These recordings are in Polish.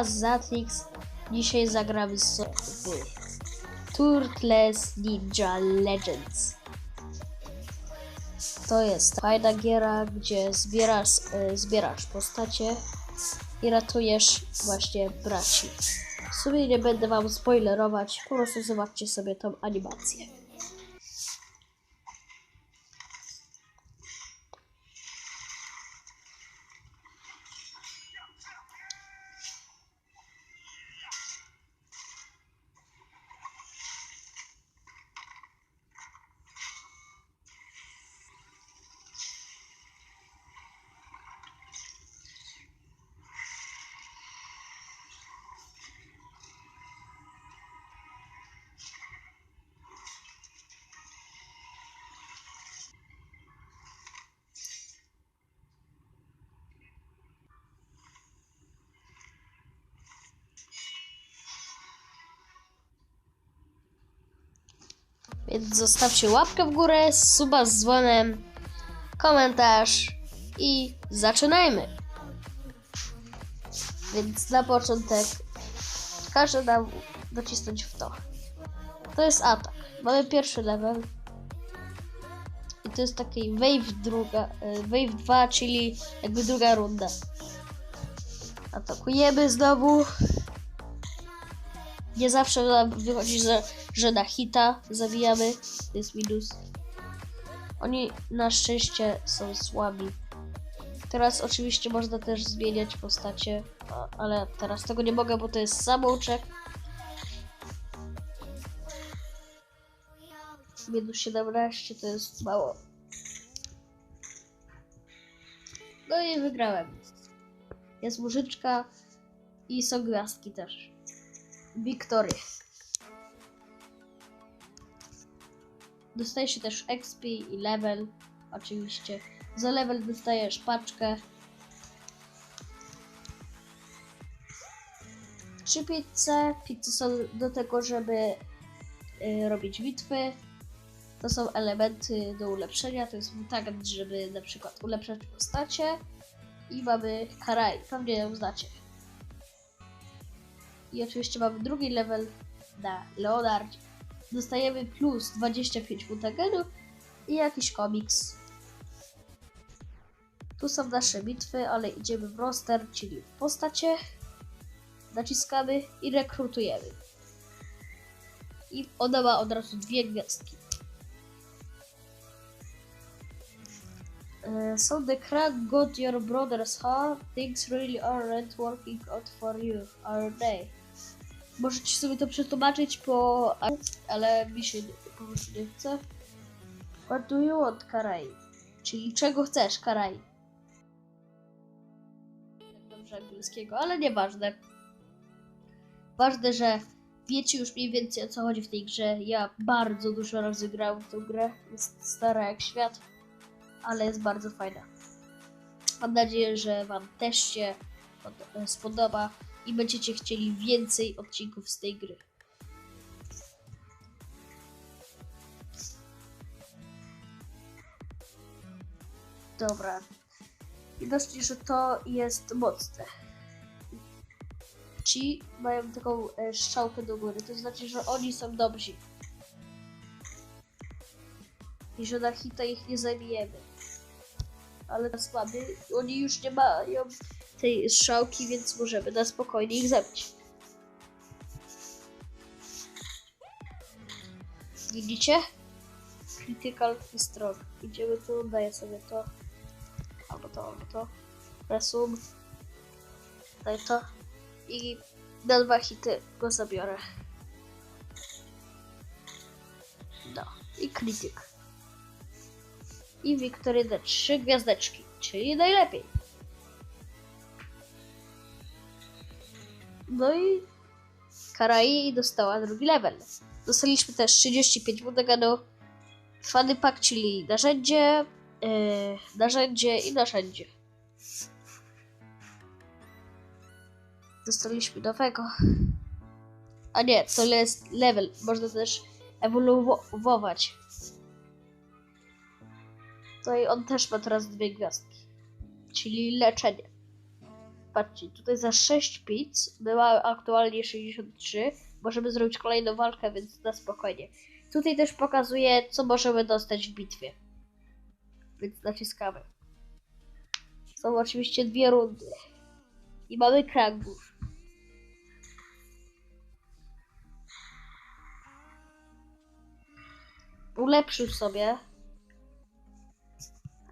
ja, Zatrix. Dzisiaj zagramy sobie Turtles Ninja Legends. To jest fajna giera, gdzie zbierasz, e, zbierasz postacie i ratujesz właśnie braci. W sumie nie będę wam spoilerować, po prostu zobaczcie sobie tą animację. Więc zostawcie łapkę w górę, suba z dzwonem, komentarz i zaczynajmy. Więc na początek każę nam docisnąć w to. To jest atak. Mamy pierwszy level. I to jest taki wave druga, e, wave 2, czyli jakby druga runda. Atakujemy znowu. Nie zawsze wychodzi, że, że na hita zawijamy. To jest minus. Oni na szczęście są słabi. Teraz oczywiście można też zmieniać postacie, ale teraz tego nie mogę, bo to jest samouczek. Minus 17 to jest mało. No i wygrałem. Jest mużyczka i są gwiazdki też. Wiktory. Dostaje się też XP i level, oczywiście. Za level dostajesz paczkę. Trzy pizze. Pizze są do tego, żeby y, robić bitwy. To są elementy do ulepszenia. To jest mutagant, żeby na przykład ulepszać postacie. I mamy Karai. Pewnie ją znacie. I oczywiście mamy drugi level na Leonardzie. Dostajemy plus 25 mutagenów i jakiś komiks. Tu są nasze bitwy, ale idziemy w roster, czyli w postacie. Naciskamy i rekrutujemy. I ona ma od razu dwie gwiazdki. Uh, so the crack got your brothers, huh? Things really aren't working out for you, are they? Możecie sobie to przetłumaczyć po... ale mi się po prostu nie chce. What do you want, Karai? Czyli czego chcesz, Karai? Dobrze angielskiego, ale nieważne. Ważne, że wiecie już mniej więcej o co chodzi w tej grze. Ja bardzo dużo razy grałem w tę grę. Jest stara jak świat, ale jest bardzo fajna. Mam nadzieję, że Wam też się pod- spodoba i będziecie chcieli więcej odcinków z tej gry. Dobra. Widocznie, że to jest mocne. Ci mają taką e, strzałkę do góry, to znaczy, że oni są dobrzy. I że na hita ich nie zabijemy. Ale nas mamy, oni już nie mają tej strzałki, więc możemy na spokojnie ich zabić. Widzicie? Critical strong. Idziemy tu, daję sobie to. Albo to, albo to. Resum. Daj to. I na dwa hity go zabiorę. No. I krytyk. I Wiktory da trzy gwiazdeczki, czyli najlepiej. No i Karai dostała drugi level. Dostaliśmy też 35 Mudagano, Fany Pack, czyli narzędzie, yy, narzędzie i narzędzie. Dostaliśmy nowego. A nie, to jest level. Można też ewoluować. No i on też ma teraz dwie gwiazdki. Czyli leczenie. Patrzcie, tutaj za 6 pizz była aktualnie 63. Możemy zrobić kolejną walkę, więc na spokojnie. Tutaj też pokazuje, co możemy dostać w bitwie. Więc naciskamy. Są oczywiście dwie rundy. I mamy krangów. Ulepszył sobie.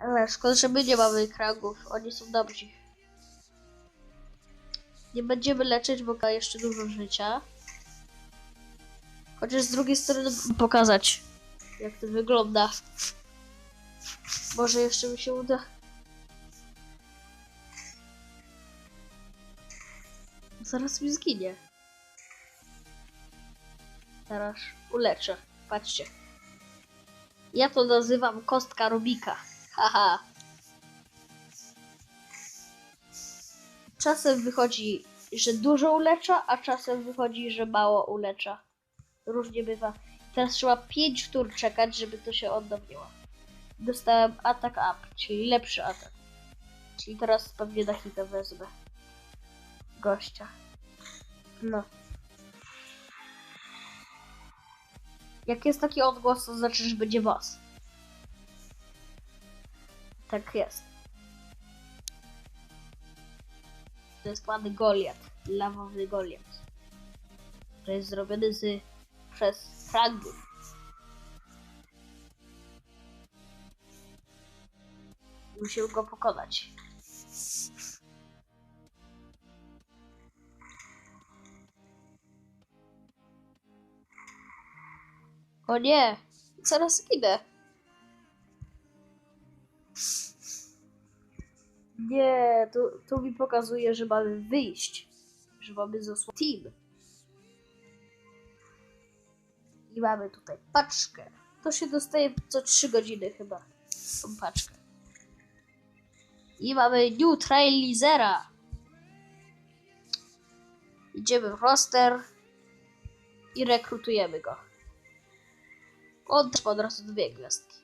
Ale szkoda, że my nie mamy krangów. Oni są dobrzy. Nie będziemy leczyć, bo ma jeszcze dużo życia. Chociaż z drugiej strony pokazać, jak to wygląda. Może jeszcze mi się uda. Zaraz mi zginie. Teraz uleczę. Patrzcie. Ja to nazywam kostka Rubika. Haha. Czasem wychodzi, że dużo ulecza, a czasem wychodzi, że mało ulecza. Różnie bywa. Teraz trzeba 5 tur czekać, żeby to się odnowiło. Dostałem atak up, czyli lepszy atak. Czyli teraz pewnie na hita wezmę. Gościa. No. Jak jest taki odgłos, to znaczy, że będzie boss. Tak jest. Jest pan Goliat. Lawowy Goliat. To jest zrobiony z przez fragów. Musimy go pokonać. O nie! Zaraz idę. Nie, tu, tu mi pokazuje, że mamy wyjść. Że mamy zasłonić team. I mamy tutaj paczkę. To się dostaje co 3 godziny chyba. Tą paczkę. I mamy neutralizera. Idziemy w roster i rekrutujemy go. On też ma od razu dwie gwiazdki.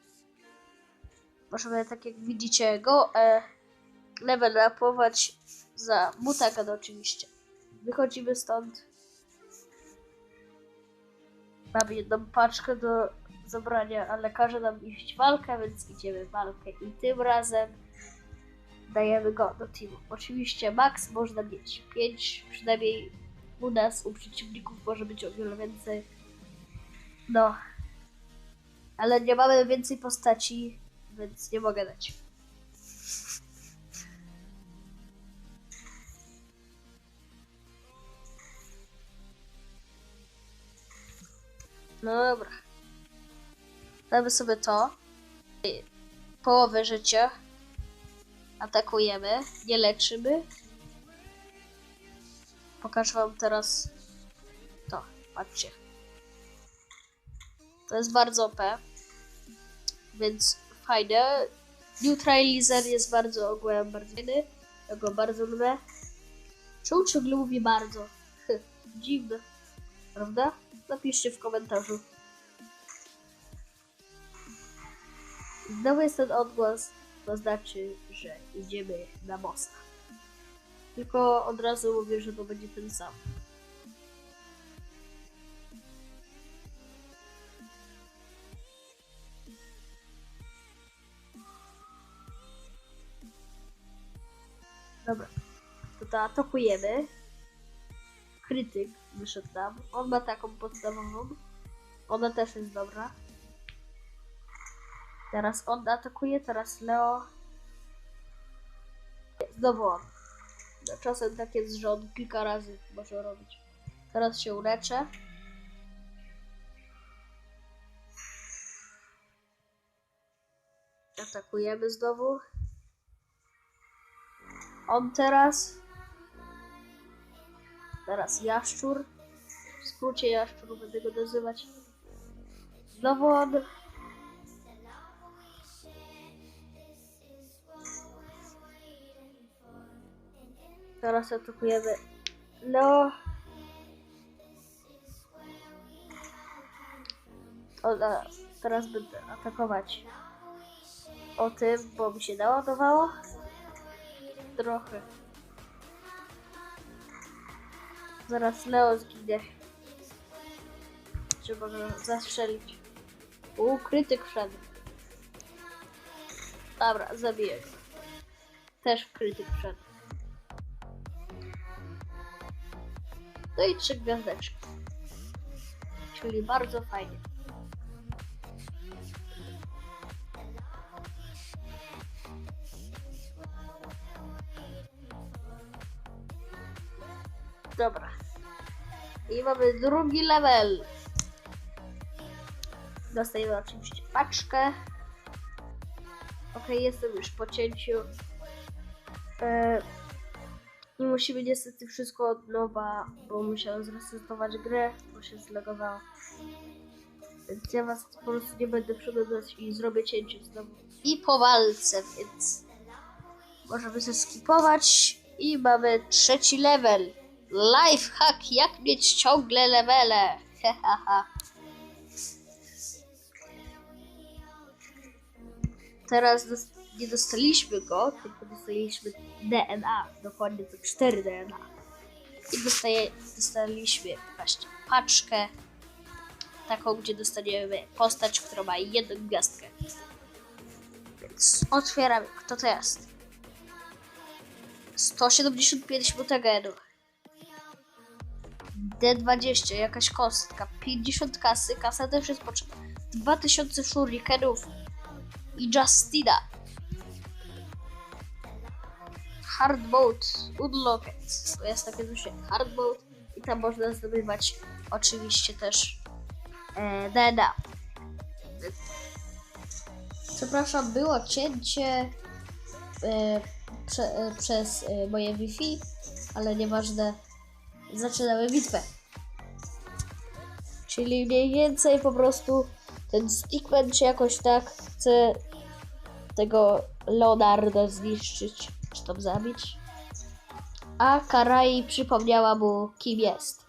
Możemy, tak jak widzicie, go e, level upować za mutagan oczywiście. Wychodzimy stąd. Mamy jedną paczkę do zabrania, ale każe nam iść walkę, więc idziemy w walkę. I tym razem dajemy go do teamu. Oczywiście max można mieć 5, przynajmniej u nas, u przeciwników może być o wiele więcej. No. Ale nie mamy więcej postaci, więc nie mogę dać. No dobra. Damy sobie to. Połowę życia. Atakujemy. Nie leczymy. Pokażę wam teraz to. Patrzcie. To jest bardzo OP. Więc fajne. Neutralizer jest bardzo ogółem bardzo fajny. Ja go bardzo lubię. Czemu ciągle mówi bardzo? Dziwne. Prawda? Napiszcie w komentarzu. Znowu jest ten odgłos, to znaczy, że idziemy na most. Tylko od razu mówię, że to będzie ten sam. Dobra, to atakujemy. Krytyk wyszedł nam. On ma taką podstawową. Ona też jest dobra. Teraz on atakuje, teraz Leo. Znowu on. Czasem tak jest, że on kilka razy może robić. Teraz się uleczę. Atakujemy znowu. On teraz. Teraz jaszczur. W skrócie jaszczur będę go nazywać. Znowu. Teraz atakujemy. Ona, teraz będę atakować o tym, bo mi się naładowało. Trochę. Zaraz Leo zginie. Trzeba go zastrzelić. U, krytyk wszedł. Dobra, zabiję go. Też krytyk wszedł. No i trzy gwiazdeczki. Czyli bardzo fajnie. Dobra. I mamy drugi level. Dostajemy oczywiście paczkę. Ok, jestem już po cięciu. E, I musimy niestety wszystko od nowa, bo musiałem zresetować grę, bo się zlegowała. Więc ja was po prostu nie będę przeglądać i zrobię cięcie znowu. I po walce, więc możemy się skipować. I mamy trzeci level. Lifehack, jak mieć ciągle levele. Teraz dos- nie dostaliśmy go, tylko dostaliśmy DNA, dokładnie to 4 DNA. I dostaliśmy właśnie paczkę, taką, gdzie dostaniemy postać, która ma jedną gwiazdkę. Więc otwieramy, kto to jest? 175 mutagenów. D20, jakaś kostka, 50 kasy, kasa też jest potrzebna, 2000 shurikenów i Justina. Hard mode, unlocked. To jest takie jak hard mode i tam można zdobywać oczywiście też e, DNA. Przepraszam, było cięcie e, prze, e, przez e, moje Wi-Fi, ale nieważne. Zaczynamy bitwę. Czyli mniej więcej po prostu ten Stickman czy jakoś tak chce tego Leonardo zniszczyć, czy tam zabić. A Karai przypomniała mu, kim jest.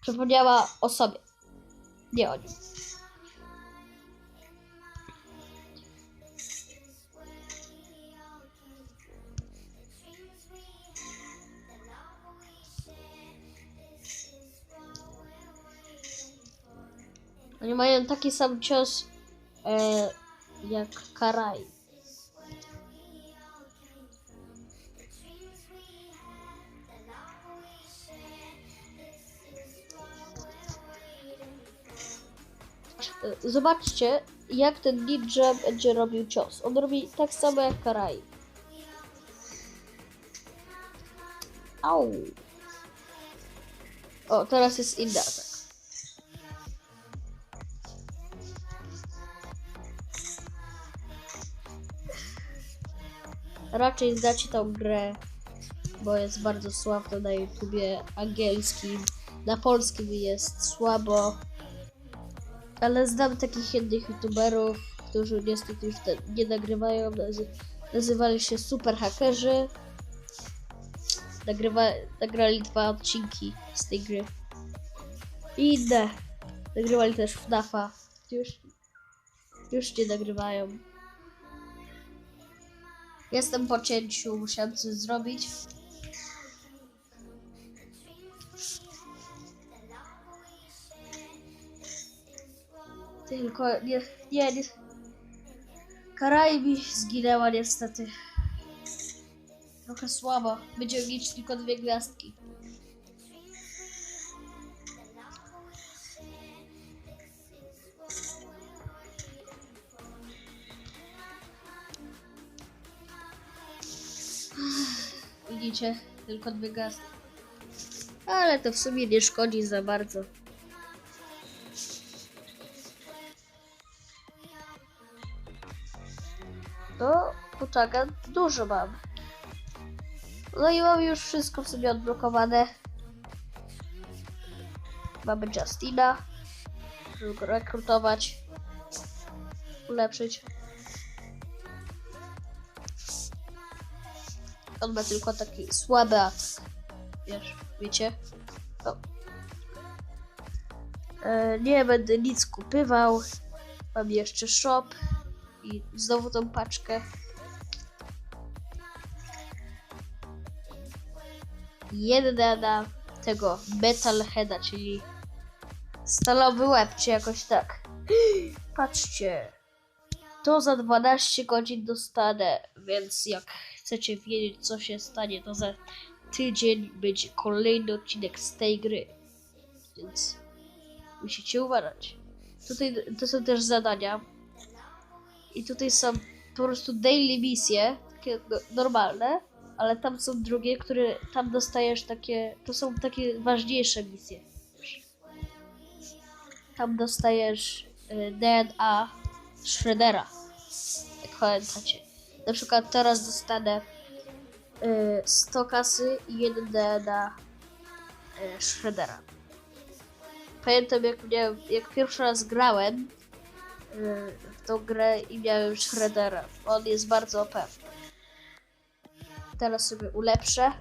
Przypomniała o sobie, nie o nim. Oni mają taki sam cios e, jak Karai. E, Zobaczcie, jak ten ninja będzie robił cios. On robi tak samo jak Karai. Au. O, teraz jest inny atak. Raczej znacie tą grę, bo jest bardzo sławna na YouTubie angielskim. Na polskim jest słabo. Ale znam takich jednych YouTuberów, którzy niestety już nie nagrywają. Nazy nazywali się Super Hackerzy. Nagrywa nagrali dwa odcinki z tej gry. I inne. Nagrywali też FNAFa. Już, już nie nagrywają. Jestem po cięciu, musiałem coś zrobić. Tylko nie, nie, nie. Karaj mi zginęła niestety. Trochę słabo. Będziemy mieć tylko dwie gwiazdki. Widzicie, tylko dwie gwiazdki. Ale to w sumie nie szkodzi za bardzo. To poczekaj, dużo mam. No i mam już wszystko w sobie odblokowane. Mamy Justina, żeby go rekrutować, ulepszyć. On ma tylko taki słaby atak. Wiesz, wiecie? O. E, nie będę nic kupywał. Mam jeszcze shop i znowu tą paczkę. jeden DNA tego Metal Heada, czyli stalowy łeb, czy jakoś tak. Patrzcie, to za 12 godzin dostanę, więc jak chcecie wiedzieć, co się stanie, to za tydzień będzie kolejny odcinek z tej gry. Więc musicie uważać. Tutaj to są też zadania. I tutaj są po prostu daily misje, takie no- normalne, ale tam są drugie, które tam dostajesz takie, to są takie ważniejsze misje. Tam dostajesz y, DNA Shreddera, jak pamiętacie. Na przykład teraz dostanę y, 100 kasy i jeden DNA y, Shreddera. Pamiętam jak, miałem, jak pierwszy raz grałem y, w tą grę i miałem Shreddera. On jest bardzo OP. Teraz sobie ulepszę.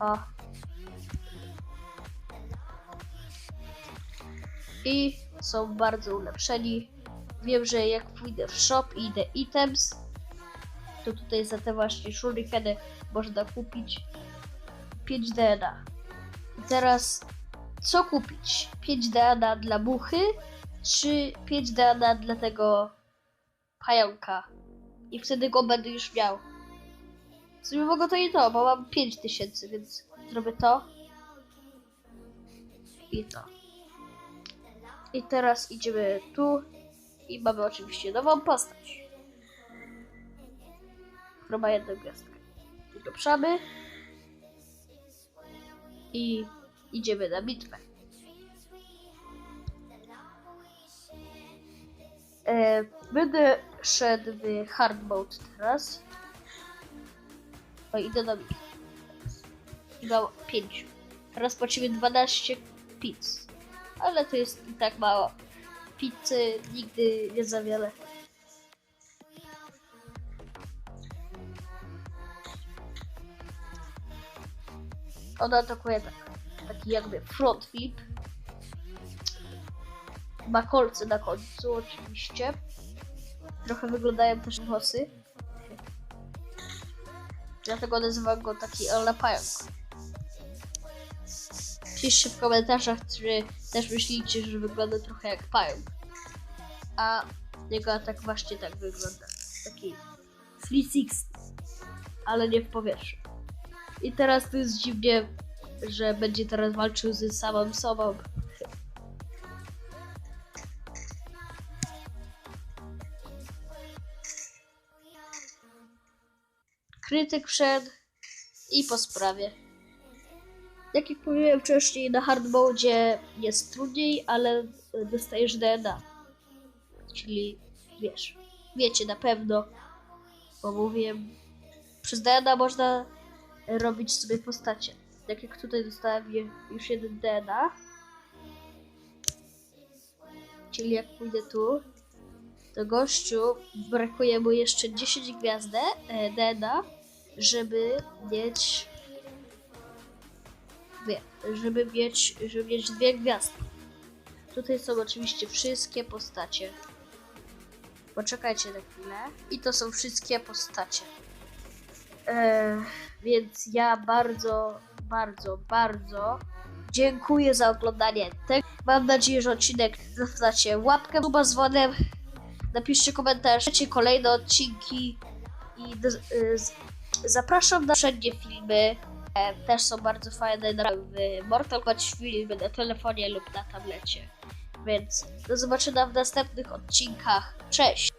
O. I są bardzo ulepszeni. Wiem, że jak pójdę w shop i idę items, to tutaj za te właśnie shurikeny można kupić 5 DNA. I teraz co kupić? 5 DNA dla muchy, czy 5 DNA dla tego pająka? I wtedy go będę już miał. W sumie mogę to i to, bo mam 5000, więc zrobię to. I to. I teraz idziemy tu. I mamy oczywiście nową postać. Która ma jedną gwiazdkę. Ulepszamy. I idziemy na bitwę. E, będę szedł w hard mode teraz. O, idę na bitwę. Mam 5. Teraz płacimy 12 pizz. Ale to jest i tak mało. Pizzy nigdy nie za wiele. Ona atakuje tak. Taki jakby front flip. Ma kolce na końcu oczywiście. Trochę wyglądają też włosy. Dlatego nazywam go taki Ella Pająk. Piszcie w komentarzach, czy też myślicie, że wygląda trochę jak pająk. A jego atak właśnie tak wygląda. Taki 360, ale nie w powietrzu. I teraz to jest dziwnie, że będzie teraz walczył ze samym sobą. Krytyk wszedł i po sprawie. Jak jak powiedziałem wcześniej, na hard mode jest trudniej, ale dostajesz DNA. Czyli wiesz, wiecie na pewno, bo mówiłem, przez DNA można robić sobie postacie. Tak jak tutaj dostałem już jeden DNA. Czyli jak pójdę tu, to gościu brakuje mu jeszcze 10 gwiazdek e, DNA, żeby mieć dwie, żeby mieć, żeby mieć dwie gwiazdki. Tutaj są oczywiście wszystkie postacie. Poczekajcie na chwilę. I to są wszystkie postacie. Eee, więc ja bardzo, bardzo, bardzo dziękuję za oglądanie. Mam nadzieję, że odcinek zostacie łapkę, suba z dzwonem. Napiszcie komentarz, chcecie kolejne odcinki i do, y, zapraszam na wszędzie filmy. E, też są bardzo fajne na, Mortal Kombat filmy na telefonie lub na tablecie. Więc do zobaczenia w następnych odcinkach. Cześć!